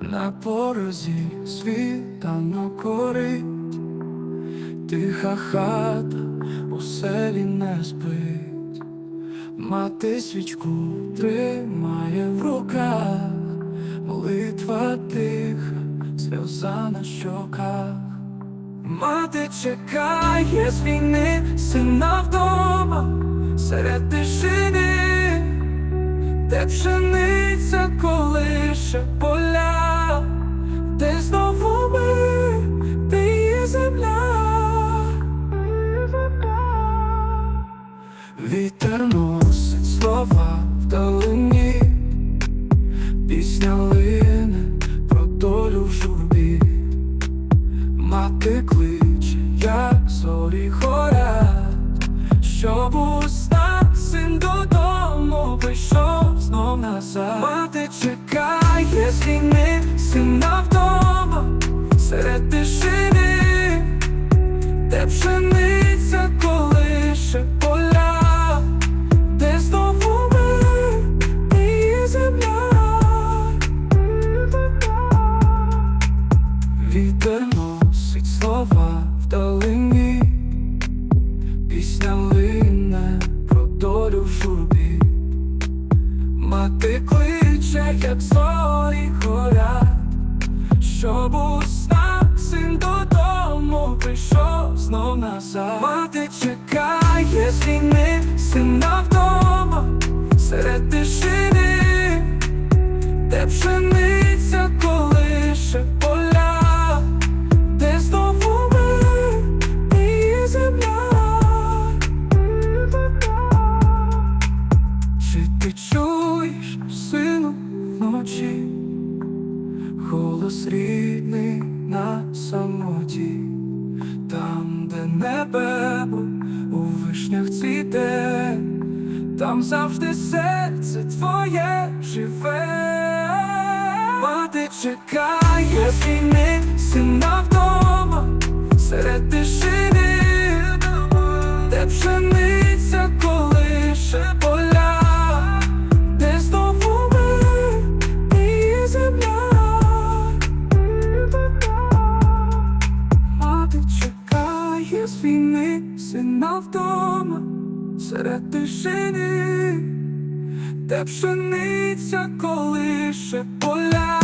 На порозі світанок горить, тиха хата у селі не спить, мати свічку тримає в руках, молитва тиха, сльоза на щоках. Мати чекає з війни, сина вдома серед тишини, де пшениця колише як зорі горять, щоб у син додому прийшов знов назад. Мати чекає з війни, сина вдома серед тишини, де пшениця колише поля, де знову ми і земля. Вітер носить слова вдалині, пісня лине про долю в журбі, мати кличе, як зорі горять, щоб у снах син додому прийшов знов назад. Мати чекає з війни, сина вдома. Серед тишини, де пшениця голос на самоті, там, де небо у вишнях цвіте, там завжди серце твоє живе. Мати чекає з війни, сина сина вдома серед тишини, де пшениця колише поля,